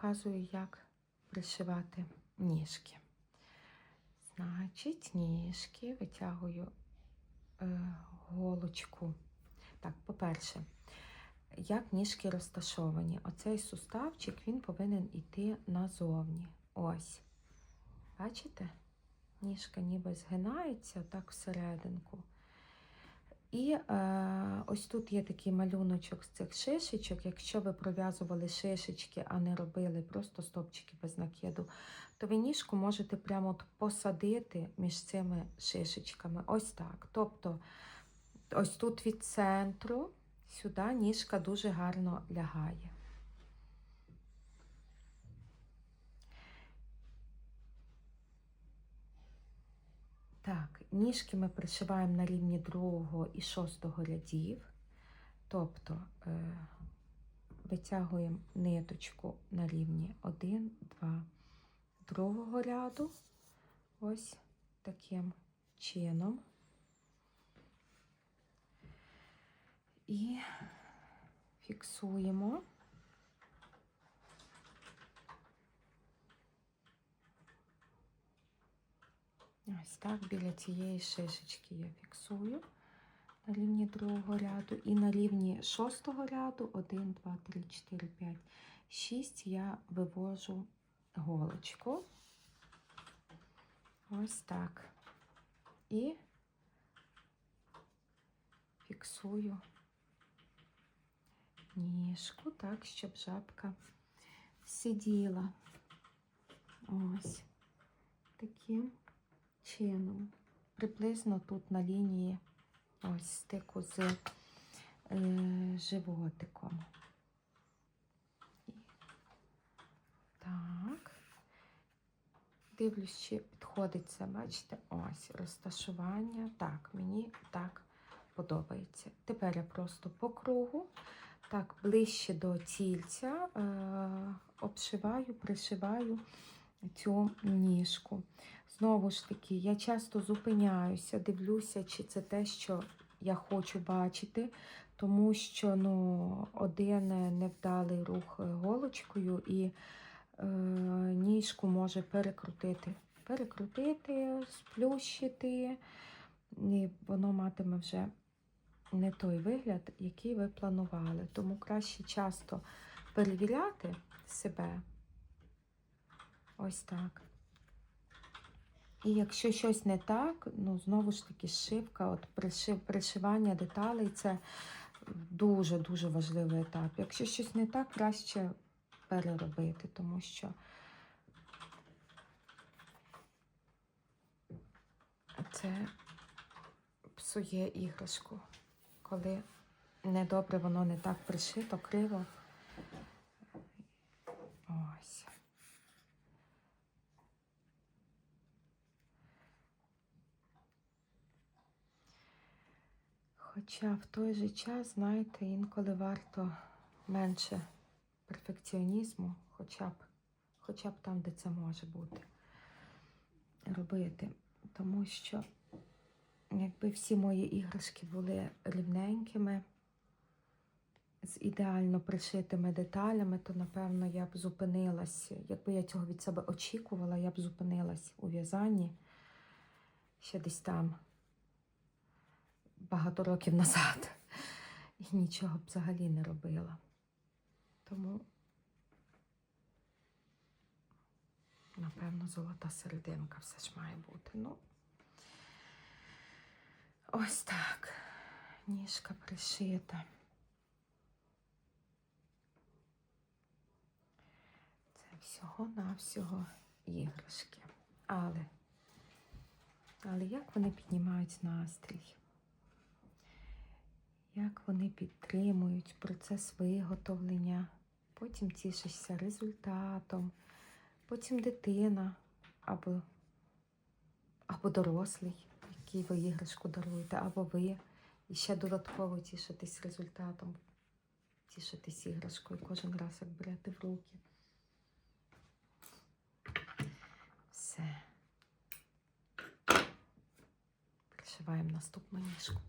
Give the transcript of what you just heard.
показую, як пришивати ніжки. Значить, ніжки витягую е, голочку. Так, по-перше, як ніжки розташовані. Оцей суставчик він повинен йти назовні. Ось. Бачите? Ніжка ніби згинається так всерединку. І е, ось тут є такий малюночок з цих шишечок. Якщо ви пров'язували шишечки, а не робили просто стопчики без накиду, то ви ніжку можете прямо от посадити між цими шишечками. Ось так. Тобто, ось тут від центру сюди ніжка дуже гарно лягає. Так, ніжки ми пришиваємо на рівні другого і шостого рядів. Тобто е, витягуємо ниточку на рівні 1, 2, другого ряду. Ось таким чином. І фіксуємо. Ось так біля цієї шишечки я фіксую на рівні другого ряду. І на рівні шостого ряду 1, 2, 3, 4, 5, 6 я вивожу голочку. Ось так. І фіксую ніжку так, щоб жабка сиділа. Ось таким чином. Приблизно тут на лінії ось стику з е, животиком. Так. Дивлюсь, чи підходить це, бачите, ось розташування. Так, мені так подобається. Тепер я просто по кругу, так, ближче до тільця, е, обшиваю, пришиваю цю ніжку. Знову ж таки, я часто зупиняюся, дивлюся, чи це те, що я хочу бачити, тому що ну, один невдалий рух голочкою і е, ніжку може перекрутити. Перекрутити, сплющити, і воно матиме вже не той вигляд, який ви планували. Тому краще часто перевіряти себе. Ось так. І якщо щось не так, ну знову ж таки шивка, от пришив, пришивання деталей це дуже-дуже важливий етап. Якщо щось не так, краще переробити, тому що це псує іграшку, коли недобре воно не так пришито, криво. Ось. Хоча в той же час, знаєте, інколи варто менше перфекціонізму, хоча б, хоча б там, де це може бути, робити. Тому що, якби всі мої іграшки були рівненькими, з ідеально пришитими деталями, то, напевно, я б зупинилась. Якби я цього від себе очікувала, я б зупинилась у в'язанні ще десь там багато років назад. І нічого б взагалі не робила. Тому, напевно, золота серединка все ж має бути. Ну, ось так. Ніжка пришита. Це всього-навсього іграшки. Але, але як вони піднімають настрій? Як вони підтримують процес виготовлення, потім тішишся результатом, потім дитина або, або дорослий, який ви іграшку даруєте, або ви. І ще додатково тішитись результатом, тішитись іграшкою кожен раз, як берете в руки. Все. Пришиваємо наступну ніжку.